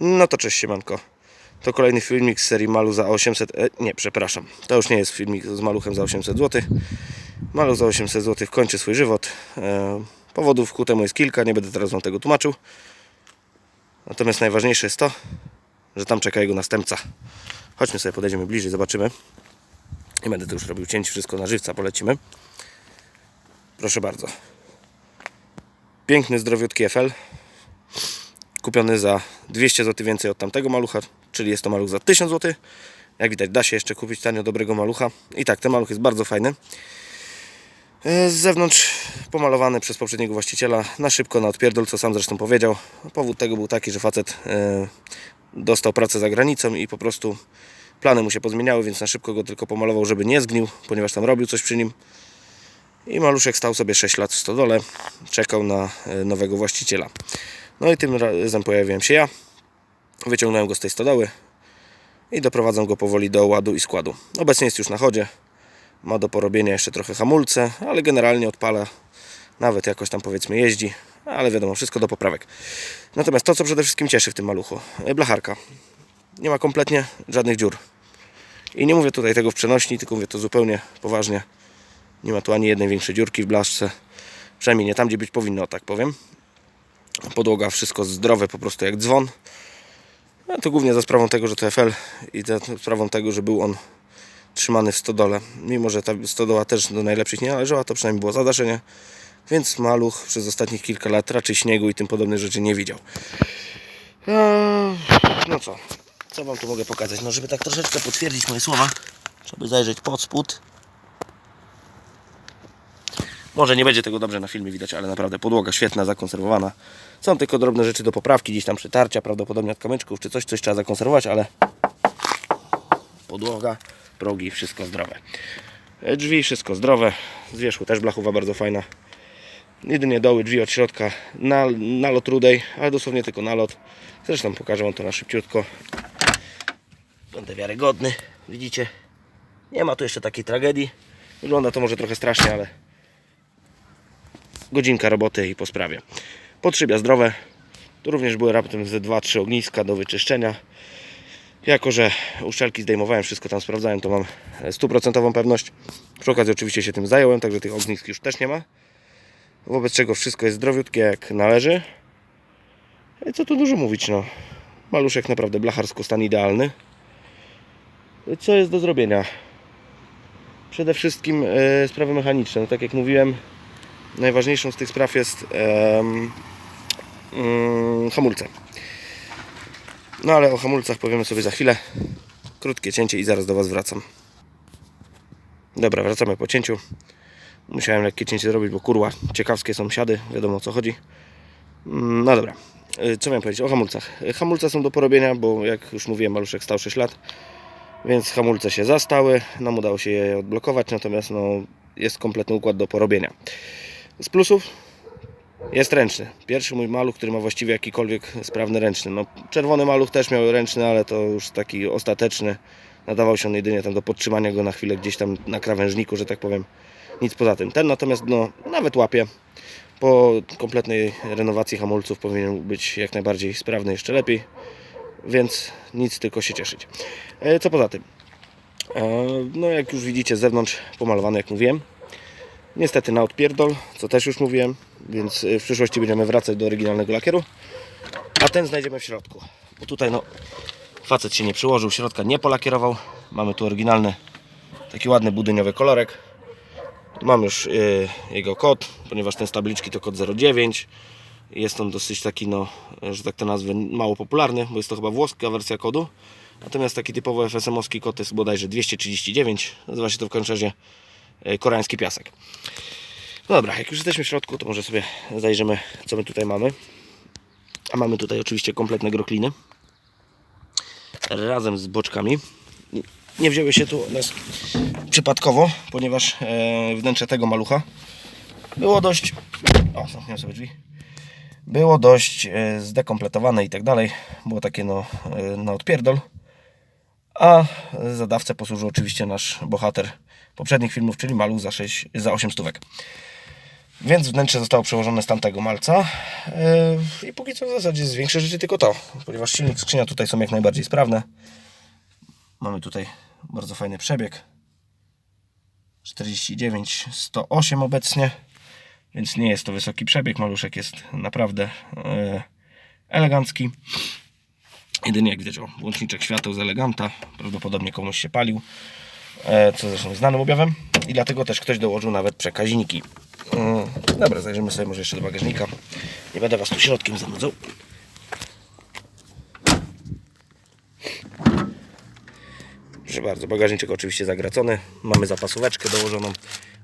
No to cześć siemanko. To kolejny filmik z serii Malu za 800... E, nie, przepraszam. To już nie jest filmik z Maluchem za 800 zł. Maluch za 800 zł kończy swój żywot. E, powodów ku temu jest kilka, nie będę teraz Wam tego tłumaczył. Natomiast najważniejsze jest to, że tam czeka jego następca. Chodźmy sobie, podejdziemy bliżej, zobaczymy. Nie będę tu już robił cięć, wszystko na żywca, polecimy. Proszę bardzo. Piękny, zdrowiutki FL kupiony za 200 zł więcej od tamtego malucha, czyli jest to maluch za 1000 zł. Jak widać, da się jeszcze kupić tanio dobrego malucha. I tak, ten maluch jest bardzo fajny. E, Z zewnątrz pomalowany przez poprzedniego właściciela na szybko, na odpierdol, co sam zresztą powiedział. Powód tego był taki, że facet e, dostał pracę za granicą i po prostu plany mu się pozmieniały, więc na szybko go tylko pomalował, żeby nie zgnił, ponieważ tam robił coś przy nim. I maluszek stał sobie 6 lat w stodole, czekał na e, nowego właściciela. No i tym razem pojawiłem się ja. Wyciągnąłem go z tej stodoły i doprowadzam go powoli do ładu i składu. Obecnie jest już na chodzie. Ma do porobienia jeszcze trochę hamulce, ale generalnie odpala. Nawet jakoś tam powiedzmy jeździ, ale wiadomo, wszystko do poprawek. Natomiast to, co przede wszystkim cieszy w tym maluchu, e, blacharka. Nie ma kompletnie żadnych dziur. I nie mówię tutaj tego w przenośni, tylko mówię to zupełnie poważnie. Nie ma tu ani jednej większej dziurki w blaszce. Przynajmniej nie tam, gdzie być powinno, tak powiem. Podłoga wszystko zdrowe, po prostu jak dzwon. A to głównie za sprawą tego, że to FL i za sprawą tego, że był on trzymany w stodole. Mimo, że ta stodoła też do najlepszych nie należała, to przynajmniej było zadaszenie. Więc maluch przez ostatnich kilka lat raczej śniegu i tym podobnych rzeczy nie widział. Eee, No co? Co Wam tu mogę pokazać? No żeby tak troszeczkę potwierdzić moje słowa, żeby zajrzeć pod spód. Może nie będzie tego dobrze na filmie widać, ale naprawdę podłoga świetna, zakonserwowana. Są tylko drobne rzeczy do poprawki, gdzieś tam przytarcia, prawdopodobnie od kamyczków czy coś, coś trzeba zakonserwować, ale podłoga, progi, wszystko zdrowe. E, Drzwi, wszystko zdrowe. Z wierzchu też blachowa bardzo fajna. Jedynie doły, drzwi od środka, na, nalot rudej, ale dosłownie tylko nalot. Zresztą pokażę Wam to na szybciutko. Będę wiarygodny, widzicie? Nie ma tu jeszcze takiej tragedii. Wygląda to może trochę strasznie, ale godzinka roboty i po sprawie. Podszybia zdrowe. Tu również były raptem ze 2-3 ogniska do wyczyszczenia. Jako, że uszczelki zdejmowałem, wszystko tam sprawdzałem, to mam stuprocentową pewność. Przy okazji oczywiście się tym zająłem, także tych ognisk już też nie ma. Wobec czego wszystko jest zdrowiutkie jak należy. I co tu dużo mówić, no. Maluszek naprawdę blacharsko stan idealny. Co jest do zrobienia? Przede wszystkim e, sprawy mechaniczne. No, tak jak mówiłem, najważniejszą z tych spraw jest em, mm, hamulce. No ale o hamulcach powiemy sobie za chwilę. Krótkie cięcie i zaraz do Was wracam. Dobra, wracamy po cięciu. Musiałem lekkie cięcie zrobić, bo kurwa, ciekawskie są siady, wiadomo o co chodzi. Mm, No dobra, Y, co miałem powiedzieć o hamulcach? Y, Hamulce są do porobienia, bo jak już mówiłem, maluszek stał 6 lat, więc hamulce się zastały, nam udało się je odblokować, natomiast no, jest kompletny układ do porobienia. Z plusów jest ręczny. Pierwszy mój maluch, który ma właściwie jakikolwiek sprawny ręczny. No, czerwony maluch też miał ręczny, ale to już taki ostateczny. Nadawał się on jedynie tam do podtrzymania go na chwilę gdzieś tam na krawężniku, że tak powiem. Nic poza tym. Ten natomiast no, nawet łapie. Po kompletnej renowacji hamulców powinien być jak najbardziej sprawny, jeszcze lepiej. Więc nic, tylko się cieszyć. E, Co poza tym? E, No jak już widzicie z zewnątrz pomalowany, jak mówiłem. Niestety na odpierdol, co też już mówiłem, więc y, w przyszłości będziemy wracać do oryginalnego lakieru. A ten znajdziemy w środku. Bo tutaj no, facet się nie przyłożył, środka nie polakierował. Mamy tu oryginalny, taki ładny budyniowy kolorek. Mam już y, jego kod, ponieważ ten z tabliczki to kod 09. Jest on dosyć taki, no, że tak to nazwę, mało popularny, bo jest to chyba włoska wersja kodu. Natomiast taki typowo FSM-owski kod jest bodajże 239. Nazywa się to w kończerze koreański piasek. No dobra, jak już jesteśmy w środku, to może sobie zajrzymy, co my tutaj mamy. A mamy tutaj oczywiście kompletne grokliny. Razem z boczkami. Nie wzięły się tu one przypadkowo, ponieważ e, wnętrze tego malucha było dość... O, zamknąłem sobie drzwi. Było dość e, zdekompletowane i tak dalej. Było takie no, e, na odpierdol. A za dawcę posłużył oczywiście nasz bohater poprzednich filmów, czyli maluch za, 6, za 8 stówek. Więc wnętrze zostało przełożone z tamtego malca. Yy, I póki co w zasadzie z większych rzeczy tylko to. Ponieważ silnik, skrzynia tutaj są jak najbardziej sprawne. Mamy tutaj bardzo fajny przebieg. 49, 108 obecnie. Więc nie jest to wysoki przebieg. Maluszek jest naprawdę yy, elegancki. Jedynie jak widać, o, łączniczek świateł z Eleganta. Prawdopodobnie komuś się palił. E, co zresztą znanym objawem. I dlatego też ktoś dołożył nawet przekaźniki. Mm, Dobra, zajrzymy sobie może jeszcze do bagażnika. Nie będę Was tu środkiem zanudzał. Proszę bardzo, bagażniczek oczywiście zagracony. Mamy zapasóweczkę dołożoną,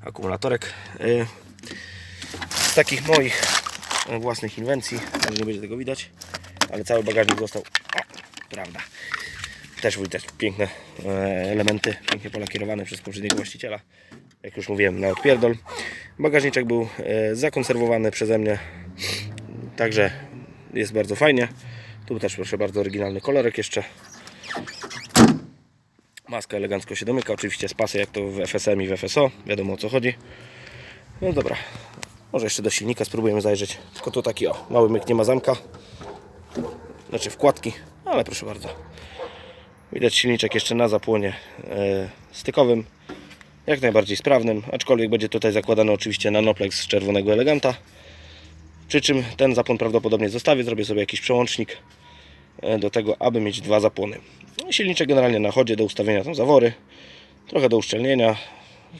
akumulatorek. Y, Z takich moich e, własnych inwencji, może nie będzie tego widać, ale cały bagażnik został, o, prawda, też widać piękne e, elementy, pięknie polakierowane przez poprzedniego właściciela. Jak już mówiłem, na odpierdol. Bagażniczek był e, zakonserwowany przeze mnie, także jest bardzo fajnie. Tu też proszę bardzo oryginalny kolorek jeszcze. Maska elegancko się domyka, oczywiście z pasy jak to w FSM i w FSO, wiadomo o co chodzi. No dobra, może jeszcze do silnika spróbujemy zajrzeć. Tylko tu taki o, mały myk nie ma zamka, znaczy wkładki, ale proszę bardzo. Widać silniczek jeszcze na zapłonie e, stykowym, jak najbardziej sprawnym, aczkolwiek będzie tutaj zakładany oczywiście nanoplex z czerwonego eleganta. Przy czym ten zapłon prawdopodobnie zostawię, zrobię sobie jakiś przełącznik e, do tego, aby mieć dwa zapłony. No Silniczek generalnie na chodzie, do ustawienia tam zawory, trochę do uszczelnienia.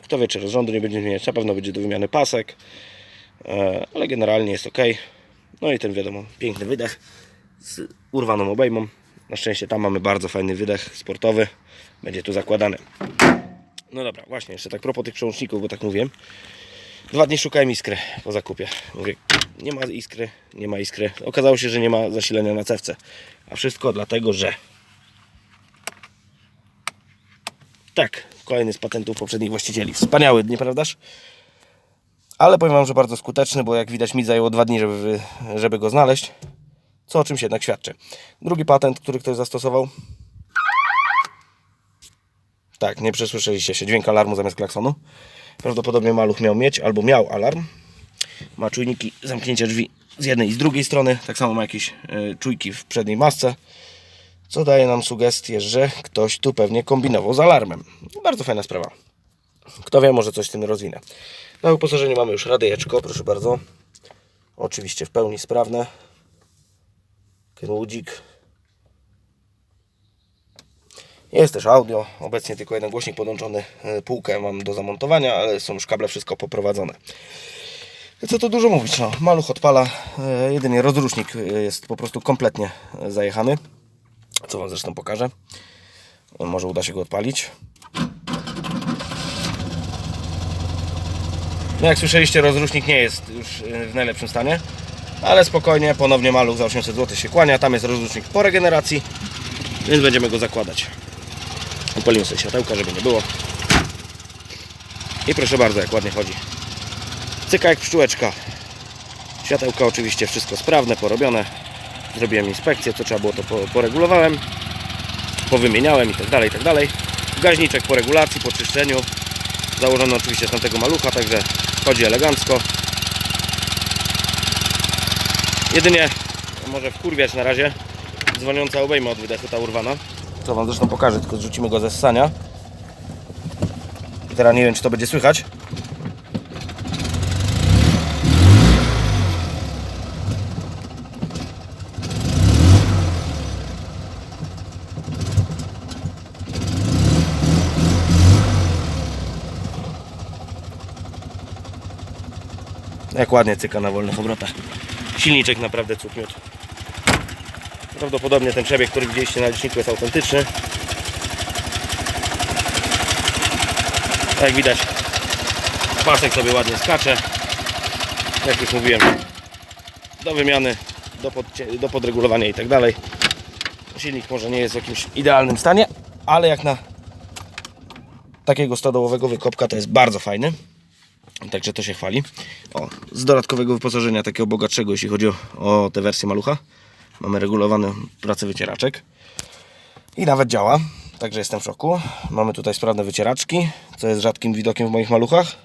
Kto wie, czy rozrządu nie będzie zmieniać, na pewno będzie do wymiany pasek, e, ale generalnie jest ok. No i ten wiadomo, piękny wydech z urwaną obejmą. Na szczęście tam mamy bardzo fajny wydech sportowy, będzie tu zakładany. No dobra, właśnie, jeszcze tak propos tych przełączników, bo tak mówiłem. Dwa dni szukałem iskry po zakupie. Mówię, nie ma iskry, nie ma iskry. Okazało się, że nie ma zasilania na cewce. A wszystko dlatego, że tak, kolejny z patentów poprzednich właścicieli. Wspaniały, nieprawdaż? Ale powiem Wam, że bardzo skuteczny, bo jak widać mi zajęło dwa dni, żeby, żeby go znaleźć. Co o czymś jednak świadczy. Drugi patent, który ktoś zastosował. Tak, nie przesłyszeliście się. Dźwięk alarmu zamiast klaksonu. Prawdopodobnie maluch miał mieć albo miał alarm. Ma czujniki zamknięcia drzwi z jednej i z drugiej strony. Tak samo ma jakieś y, czujki w przedniej masce. Co daje nam sugestię, że ktoś tu pewnie kombinował z alarmem. Bardzo fajna sprawa. Kto wie, może coś w tym rozwinę. Na wyposażeniu mamy już radyjeczko, proszę bardzo. Oczywiście w pełni sprawne. Kenwoodzik. Jest też audio. Obecnie tylko jeden głośnik podłączony. e, Półkę mam do zamontowania, ale są już kable wszystko poprowadzone. Co tu dużo mówić, no, maluch odpala, e, jedynie rozrusznik e, jest po prostu kompletnie zajechany, co Wam zresztą pokażę. Może uda się go odpalić. No jak słyszeliście, rozrusznik nie jest już w najlepszym stanie, ale spokojnie, ponownie maluch za 800 zł się kłania, tam jest rozrusznik po regeneracji, więc będziemy go zakładać. Odpalimy sobie światełka, żeby nie było. I proszę bardzo, jak ładnie chodzi. Cyka jak pszczółeczka. Światełka oczywiście wszystko sprawne, porobione. Zrobiłem inspekcję, co trzeba było to po- poregulowałem. Powymieniałem i tak dalej, i tak dalej. Gaźniczek po regulacji, po czyszczeniu. Założony oczywiście z tamtego malucha, także chodzi elegancko. Jedynie może wkurwiać na razie dzwoniąca obejma od wydechu, ta urwana. To Wam zresztą pokażę, tylko zrzucimy go ze ssania. I teraz nie wiem, czy to będzie słychać. Jak ładnie cyka na wolnych obrotach. Silniczek naprawdę cukmiot. Prawdopodobnie ten przebieg, który widzieliście na liczniku jest autentyczny. Jak widać, pasek sobie ładnie skacze. Jak już mówiłem, do wymiany, do, podcie- do podregulowania i tak dalej. Silnik może nie jest w jakimś idealnym stanie, ale jak na takiego stodołowego wykopka to jest bardzo fajny. Także to się chwali. O, z dodatkowego wyposażenia, takiego bogatszego, jeśli chodzi o, o tę wersję malucha. Mamy regulowany pracę wycieraczek. I nawet działa. Także jestem w szoku. Mamy tutaj sprawne wycieraczki, co jest rzadkim widokiem w moich maluchach.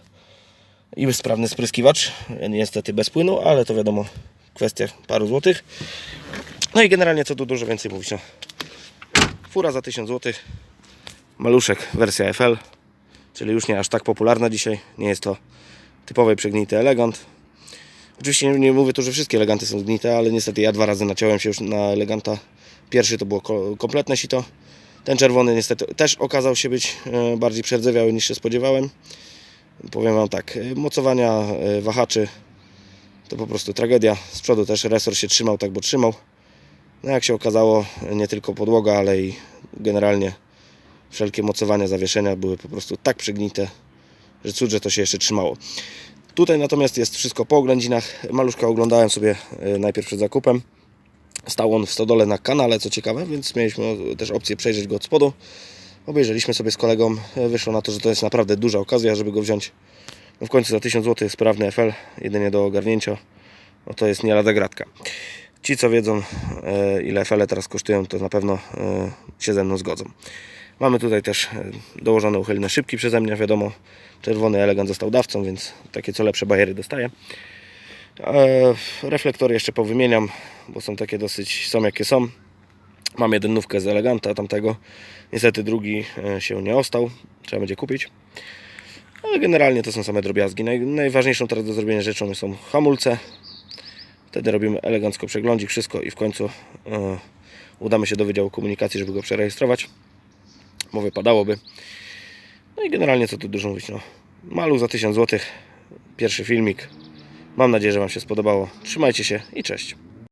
i sprawny spryskiwacz. Niestety bez płynu, ale to wiadomo, kwestia paru złotych. No i generalnie co tu dużo więcej mówić. No. Fura za 1000 zł. Maluszek wersja FL, czyli już nie aż tak popularna dzisiaj. Nie jest to typowy przegnity elegant. Oczywiście nie, mówię tu, że wszystkie eleganty są zgnite, ale niestety ja dwa razy naciąłem się już na eleganta. Pierwszy to było ko- kompletne sito. Ten czerwony niestety też okazał się być e, bardziej przerdzewiały niż się spodziewałem. Powiem Wam tak, e, mocowania e, wahaczy to po prostu tragedia. Z przodu też resor się trzymał tak, bo trzymał. No jak się okazało, nie tylko podłoga, ale i generalnie wszelkie mocowania, zawieszenia były po prostu tak przegnite, że cud, że to się jeszcze trzymało. Tutaj natomiast jest wszystko po oględzinach. Maluszka oglądałem sobie e, najpierw przed zakupem. Stał on w stodole na kanale, co ciekawe, więc mieliśmy też opcję przejrzeć go od spodu. Obejrzeliśmy sobie z kolegą. E, Wyszło na to, że to jest naprawdę duża okazja, żeby go wziąć. No w końcu za 1000 zł sprawny FL, jedynie do ogarnięcia. No to jest nie lada gratka. Ci, co wiedzą, e, ile FL teraz kosztują, to na pewno się ze mną zgodzą. Mamy tutaj też e, dołożone uchylne szybki przeze mnie, wiadomo. Czerwony elegant został dawcą, więc takie co lepsze bajery dostaję. E, reflektory jeszcze powymieniam, bo są takie dosyć, są jakie są. Mam jedynówkę z eleganta tamtego. Niestety drugi e, się nie ostał. Trzeba będzie kupić. Ale generalnie to są same drobiazgi. Naj, najważniejszą teraz do zrobienia rzeczą są hamulce. Wtedy robimy elegancko przeglądzik, wszystko i w końcu udamy się do Wydziału Komunikacji, żeby go przerejestrować. Bo wypadałoby. No i generalnie co tu dużo mówić. No. Malu za 1000 zł. Pierwszy filmik. Mam nadzieję, że Wam się spodobało. Trzymajcie się i cześć.